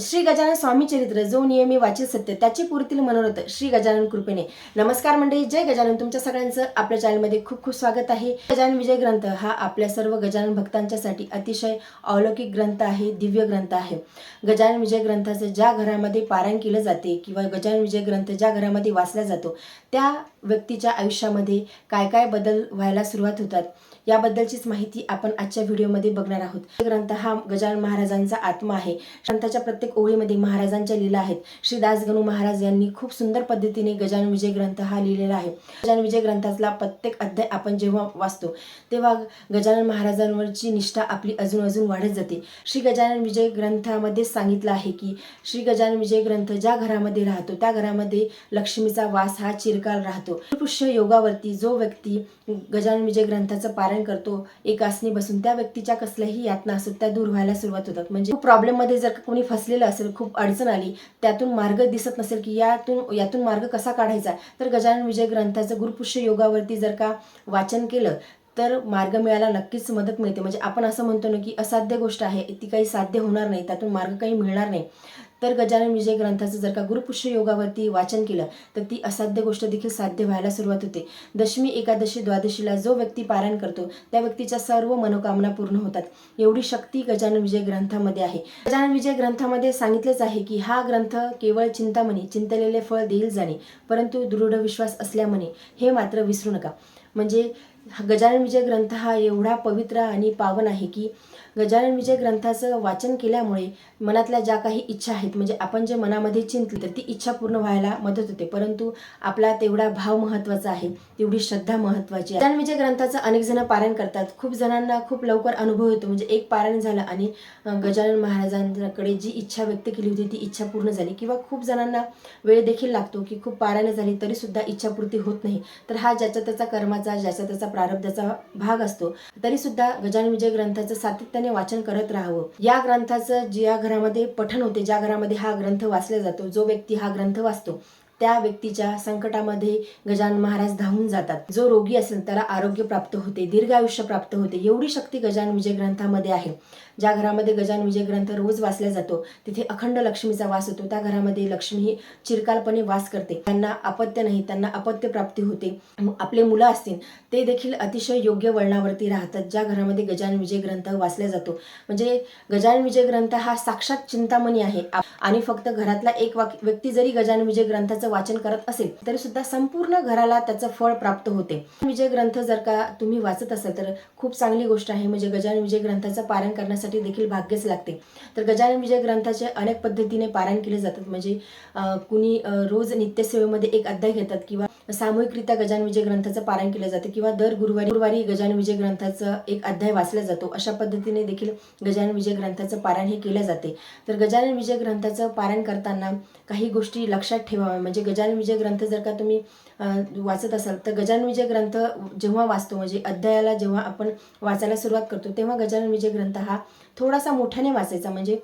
श्री गजानन स्वामी चरित्र जो नियमी वाचित सत्य त्याची पुरतील मनोरथ श्री गजानन कृपेने. नमस्कार मंडळी जय गजानन. तुमच्या सगळ्यांचं आपल्या चॅनलमध्ये खूप खूप स्वागत आहे. गजानन विजय ग्रंथ हा आपल्या सर्व गजानन भक्तांच्यासाठी अतिशय अलौकिक ग्रंथ आहे दिव्य ग्रंथ आहे. गजानन विजय ग्रंथाचं ज्या घरामध्ये पारायण केलं जाते किंवा गजानन विजय ग्रंथ ज्या घरामध्ये वाचला जातो त्या व्यक्तीच्या आयुष्यामध्ये काय काय बदल व्हायला सुरुवात होतात. याबद्दलचीच माहिती आपण आजच्या व्हिडिओमध्ये बघणार आहोत. ग्रंथ हा गजानन महाराजांचा आत्मा आहे. ग्रंथाच्या प्रत्येक ओळीमध्ये महाराजांच्या लीला आहेत. श्री दासगणू महाराज यांनी खूप सुंदर पद्धतीने गजानन विजय ग्रंथ हा लिहिलेला आहे. गजानन विजय ग्रंथातला प्रत्येक अध्याय आपण जेव्हा वाचतो तेव्हा गजानन महाराजांवरची निष्ठा आपली अजून अजून वाढत जाते. श्री गजानन विजय ग्रंथामध्ये सांगितलं आहे की श्री गजानन विजय ग्रंथ ज्या घरामध्ये राहतो त्या घरामध्ये लक्ष्मीचा वास हा चिरकाल राहतो. पुष्य योगावरती जो व्यक्ती गजानन विजय ग्रंथाचं पारायण करतो. एक आसनी बसून त्या व्यक्तीच्या कसल्याही यातना असत त्या दूर व्हायला सुरुवात होतात. म्हणजे खूप प्रॉब्लेममध्ये जर कोणी फसलेलं असेल खूप अडचण आली त्यातून मार्ग दिसत नसेल की यातून यातून मार्ग कसा काढायचा? तर गजानन विजय ग्रंथाचं गुरुपुष्य योगावरती जर का वाचन केलं तर मार्ग मिळायला नक्कीच मदत मिळते. म्हणजे आपण असं म्हणतो ना की असाध्य गोष्ट आहे ती काही साध्य होणार नाही त्यातून मार्ग काही मिळणार नाही. तर गजानन विजय ग्रंथाचं जर का गुरुपुष्य योगावरती वाचन केलं तर ती असाध्य गोष्ट देखील साध्य व्हायला सुरुवात होते. दशमी एकादशी द्वादशीला जो व्यक्ती पारायण करतो त्या व्यक्तीच्या सर्व मनोकामना पूर्ण होतात. एवढी शक्ती गजानन विजय ग्रंथामध्ये आहे. गजानन विजय ग्रंथामध्ये सांगितलेच आहे की हा ग्रंथ केवळ चिंतामणी चिंतलेले फळ देईल जाणे परंतु दृढ विश्वास असल्यामुळे हे मात्र विसरू नका. म्हणजे गजानन विजय ग्रंथ हा एवढा पवित्र आणि पावन आहे की गजानन विजय ग्रंथाचं वाचन केल्यामुळे मनातल्या ज्या काही इच्छा आहेत म्हणजे आपण जे मनामध्ये चिंतली तर ती इच्छा पूर्ण व्हायला मदत होते. परंतु आपला तेवढा भाव महत्त्वाचा आहे तेवढी श्रद्धा महत्त्वाची आहे. गजानन विजय ग्रंथाचं अनेक जण पारायण करतात. खूप जणांना खूप लवकर अनुभव येतो म्हणजे एक पारायण झालं आणि गजानन महाराजांकडे जी इच्छा व्यक्त केली होती ती इच्छा पूर्ण झाली. किंवा खूप जणांना वेळ देखील लागतो की खूप पारायण झाली तरीसुद्धा इच्छापूर्ती होत नाही. तर हा ज्याच्या त्याचा कर्माचा ज्याच्या त्याचा प्रारब्धाचा भाग असतो. तरी सुद्धा गजानन विजय ग्रंथाचं सातत्याने वाचन करत राहावं. या ग्रंथाचं ज्या घरामध्ये पठण होते ज्या घरामध्ये हा ग्रंथ वाचला जातो जो व्यक्ती हा ग्रंथ वाचतो त्या व्यक्तीच्या संकटामध्ये गजानन महाराज धावून जातात. जो रोगी असेल त्याला आरोग्य प्राप्त होते दीर्घ आयुष्य प्राप्त होते. एवढी शक्ती गजानन विजय ग्रंथामध्ये आहे. ज्या घरामध्ये गजानन विजय ग्रंथ रोज वाचला जातो तिथे अखंड लक्ष्मीचा वास होतो. त्या घरामध्ये लक्ष्मी ही चिरकालपणे वास करते. त्यांना अपत्य नाही त्यांना अपत्य प्राप्ती होते. आपले मुलं असतील ते देखील अतिशय योग्य वळणावरती राहतात. ज्या घरामध्ये गजानन विजय ग्रंथ वाचला जातो. म्हणजे गजानन विजय ग्रंथ हा साक्षात चिंतामणी आहे. आणि फक्त घरातला एक व्यक्ती जरी गजानन विजय ग्रंथाचं वाचन करत असेल तरी सुद्धा संपूर्ण घराला त्याचं फळ प्राप्त होते. विजय ग्रंथ जर का तुम्ही वाचत असाल तर खूप चांगली गोष्ट आहे. म्हणजे गजानन विजय ग्रंथाचं पारायण करण्यासाठी देखील भाग्यच लागते. तर गजानन विजय ग्रंथाचे अनेक पद्धतीने पारायण केले जातात. म्हणजे कुणी रोज नित्यसेवेमध्ये एक अध्याय घेतात किंवा सामूहिकरित्या गजान विजय ग्रंथाचं पारायण केलं जातं किंवा दर गुरुवारी गुरुवारी गजान विजय ग्रंथाचं एक अध्याय वाचला जातो. अशा पद्धतीने देखील गजान विजय ग्रंथाचं पारायण हे केलं जाते. तर गजानन विजय ग्रंथाचं पारायण करताना काही गोष्टी लक्षात ठेवाव्या. म्हणजे गजानन विजय ग्रंथ जर का तुम्ही वाचत असाल तर गजानन विजय ग्रंथ जेव्हा वाचतो म्हणजे अध्यायाला जेव्हा आपण वाचायला सुरुवात करतो तेव्हा गजानन विजय ग्रंथ हा थोडासा मोठ्याने वाचायचा. म्हणजे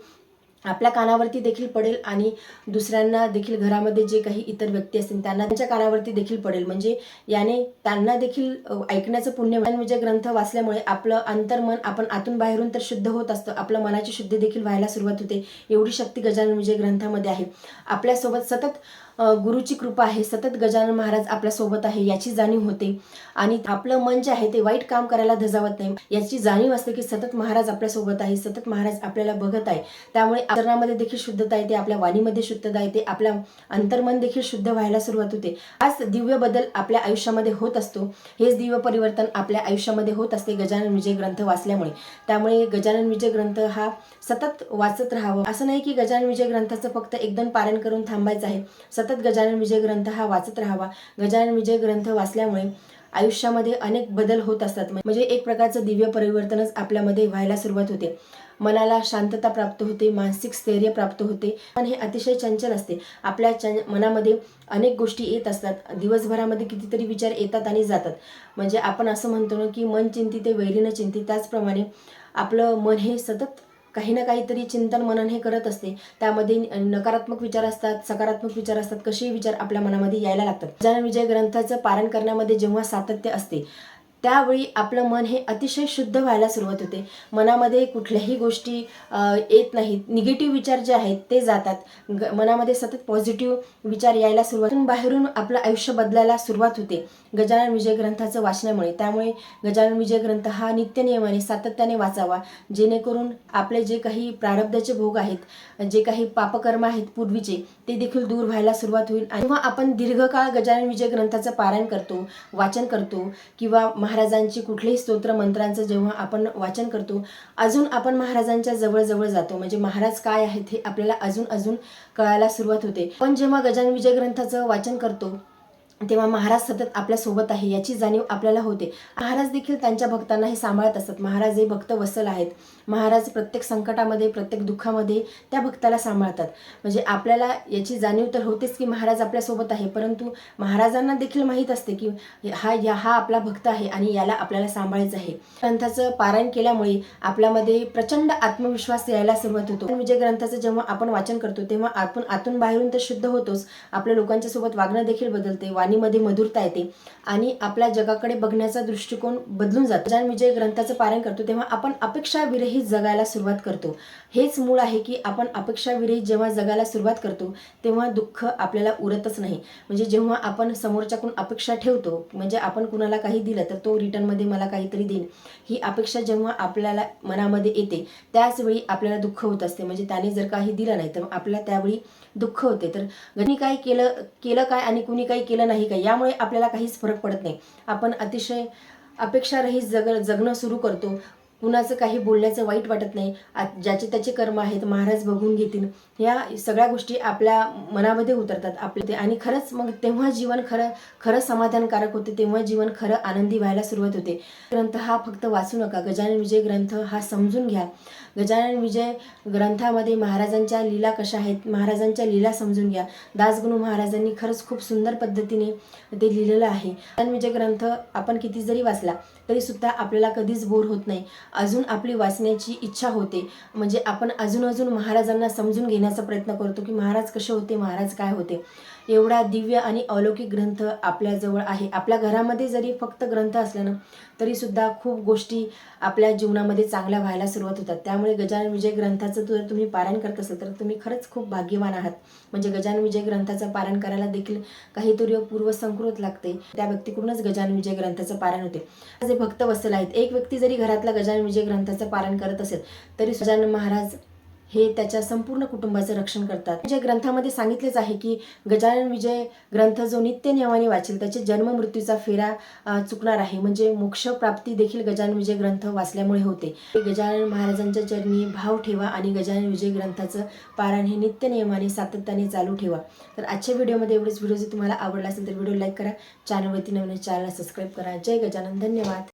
आपल्या कानावरती देखील पडेल आणि दुसऱ्यांना देखील घरामध्ये जे काही इतर व्यक्ती असतील त्यांना त्यांच्या कानावरती देखील पडेल. म्हणजे याने त्यांना देखील ऐकण्याचं पुण्य विजय ग्रंथ वाचल्यामुळे आपलं अंतर्मन आपण आतून बाहेरून तर शुद्ध होत असतं. आपलं मनाची शुद्धी देखील व्हायला सुरुवात होते. एवढी शक्ती गजानन विजय ग्रंथामध्ये आहे. आपल्यासोबत सतत गुरुची कृपा आहे सतत गजानन महाराज आपल्यासोबत आहे याची जाणीव होते. आणि आपलं मन जे आहे ते वाईट काम करायला धजावत नाही. याची जाणीव असते की सतत महाराज आपल्यासोबत आहे सतत महाराज आपल्याला बघत आहे. त्यामुळे आचरणामध्ये देखील शुद्धता येते आपल्या वाणीमध्ये शुद्धता येते आपल्या अंतर्मन देखील शुद्ध व्हायला सुरुवात होते. आज दिव्य बदल आपल्या आयुष्यामध्ये होत असतो. हेच दिव्य परिवर्तन आपल्या आयुष्यामध्ये होत असते गजानन विजय ग्रंथ वाचल्यामुळे. त्यामुळे गजानन विजय ग्रंथ हा सतत वाचत राहावं. असं नाही की गजानन विजय ग्रंथाचं फक्त एक दोन करून थांबायचं आहे. सतत गजानन विजय ग्रंथ हा वाचत राहावा. गजानन विजय ग्रंथ वाचल्यामुळे आयुष्यामध्ये अनेक बदल होत असतात. म्हणजे एक प्रकारचं दिव्य परिवर्तनच आपल्यामध्ये व्हायला सुरुवात होते. मनाला शांतता प्राप्त होते मानसिक स्थैर्य प्राप्त होते. पण हे अतिशय चंचल असते. आपल्या चं मनामध्ये अनेक गोष्टी येत असतात. दिवसभरामध्ये कितीतरी विचार येतात आणि जातात. म्हणजे आपण असं म्हणतो ना की मन चिंती ते वैरीनं चिंती. त्याचप्रमाणे आपलं मन हे सतत काही ना काहीतरी चिंतन मनन हे करत असते. त्यामध्ये नकारात्मक विचार असतात सकारात्मक विचार असतात कसेही विचार आपल्या मनामध्ये यायला लागतात. जनविजय विजय ग्रंथाचं पारण करण्यामध्ये जेव्हा सातत्य असते त्यावेळी आपलं मन हे अतिशय शुद्ध व्हायला सुरुवात होते. मनामध्ये कुठल्याही गोष्टी येत नाहीत. निगेटिव्ह विचार जे आहेत ते जातात. ग- मनामध्ये सतत पॉझिटिव्ह विचार यायला सुरुवात. बाहेरून आपलं आयुष्य बदलायला सुरुवात होते. गजानन विजय ग्रंथाचं वाचण्यामुळे त्यामुळे गजानन विजय ग्रंथ हा नित्यनियमाने सातत्याने वाचावा. जेणेकरून आपले जे काही प्रारब्धाचे भोग आहेत जे काही पापकर्म आहेत पूर्वीचे ते देखील दूर व्हायला सुरुवात होईल. आणि जेव्हा आपण दीर्घकाळ गजानन विजय ग्रंथाचं पारायण करतो वाचन करतो किंवा महाराजांची कुठलेही स्तोत्र मंत्रांचं जेव्हा आपण वाचन करतो अजून आपण महाराजांच्या जवळजवळ जातो. म्हणजे महाराज काय आहेत हे आपल्याला अजून अजून कळायला सुरुवात होते. पण जेव्हा गजानन विजय ग्रंथाचं वाचन करतो तेव्हा महाराज सतत आपल्यासोबत आहे याची जाणीव आपल्याला होते. महाराज देखील त्यांच्या भक्तांना हे सांभाळत असतात महाराज हे भक्त वसल आहेत. महाराज प्रत्येक संकटामध्ये प्रत्येक दुःखामध्ये त्या भक्ताला सांभाळतात. म्हणजे आपल्याला याची जाणीव तर होतेच की महाराज आपल्यासोबत आहे परंतु महाराजांना देखील माहीत असते की हा या हा आपला भक्त आहे आणि याला आपल्याला सांभाळायचं आहे. ग्रंथाचं पारायण केल्यामुळे आपल्यामध्ये प्रचंड आत्मविश्वास यायला सुरुवात होतो. विजय ग्रंथाचं जेव्हा आपण वाचन करतो तेव्हा आपण आतून बाहेरून तर शुद्ध होतोच. आपल्या लोकांच्या सोबत वागणं देखील बदलते. वाणीमध्ये मधुरता येते आणि आपल्या जगाकडे बघण्याचा दृष्टिकोन बदलून जातो. ज्या विजय ग्रंथाचं पारायण करतो तेव्हा आपण अपेक्षाविरहित जगायला सुरुवात करतो. हेच मूळ आहे की आपण अपेक्षाविरहित जेव्हा जगायला सुरुवात करतो तेव्हा दुःख आपल्याला उरतच नाही. म्हणजे जेव्हा आपण समोरच्याकडून अपेक्षा ठेवतो म्हणजे आपण कुणाला काही दिलं तर तो रिटर्नमध्ये मला काहीतरी देईल ही अपेक्षा जेव्हा आपल्याला मनामध्ये येते त्याचवेळी आपल्याला दुःख होत असते. म्हणजे त्याने जर काही दिलं नाही तर आपल्याला त्यावेळी दुःख होते. तर कुणी काय केलं केलं काय आणि कुणी काही केलं नाही काय यामुळे आपल्याला काहीच फरक पडत नाही. आपण अतिशय अपेक्षारहित जग जगणं सुरू करतो. कुणाचं काही बोलण्याचं वाईट वाटत नाही. ज्याचे त्याचे कर्म आहेत महाराज बघून घेतील. या सगळ्या गोष्टी आपल्या मनामध्ये उतरतात. आपले ते आणि खरंच मग तेव्हा जीवन खरं खरं समाधानकारक होते तेव्हा जीवन खरं आनंदी व्हायला सुरुवात होते. ग्रंथ हा फक्त वाचू नका. गजानन विजय ग्रंथ हा समजून घ्या. गजानन विजय ग्रंथामध्ये महाराजांच्या लीला कशा आहेत महाराजांच्या लीला समजून घ्या. दासगुणू महाराजांनी खरंच खूप सुंदर पद्धतीने ते लिहिलेलं आहे. गजानन विजय ग्रंथ आपण किती जरी वाचला तरी सुद्धा आपल्याला कधीच बोर होत नाही. अजून आपली वाचण्याची इच्छा होते. म्हणजे आपण अजून अजून महाराजांना समजून घेण्याचा प्रयत्न करतो की महाराज कसे होते महाराज काय होते. एवढा दिव्य आणि अलौकिक ग्रंथ आपल्याजवळ आहे. आपल्या घरामध्ये जरी फक्त ग्रंथ असला ना तरीसुद्धा खूप गोष्टी आपल्या जीवनामध्ये चांगल्या व्हायला सुरुवात होतात. त्यामुळे गजानन विजय ग्रंथाचं जर तुम्ही पारायण करत असाल तर तुम्ही खरंच खूप भाग्यवान आहात. म्हणजे गजानन विजय ग्रंथाचं पारायण करायला देखील काहीतरी पूर्वसंकृत लागते. त्या व्यक्तीकडूनच गजानन विजय ग्रंथाचं पारायण होते. जे भक्त वत्सल आहेत एक व्यक्ती जरी घरातला गजानन विजय ग्रंथाचं पारायण करत असेल तरी गजानन महाराज हे त्याच्या संपूर्ण कुटुंबाचं रक्षण करतात. म्हणजे ग्रंथामध्ये सांगितलेच आहे की गजानन विजय ग्रंथ जो नित्य नियमाने वाचेल त्याचे जन्म मृत्यूचा फेरा चुकणार आहे. म्हणजे मोक्ष प्राप्ती देखील गजानन विजय ग्रंथ वाचल्यामुळे होते. गजानन महाराजांच्या चरणी भाव ठेवा आणि गजानन विजय ग्रंथाचं पारायण हे नित्य नियमाने सातत्याने चालू ठेवा. तर आजच्या व्हिडिओमध्ये एवढेच. व्हिडिओ जर तुम्हाला आवडला असेल तर व्हिडिओ लाईक करा. चॅनलवरती नवीन चॅनलला सबस्क्राईब करा. जय गजानन. धन्यवाद.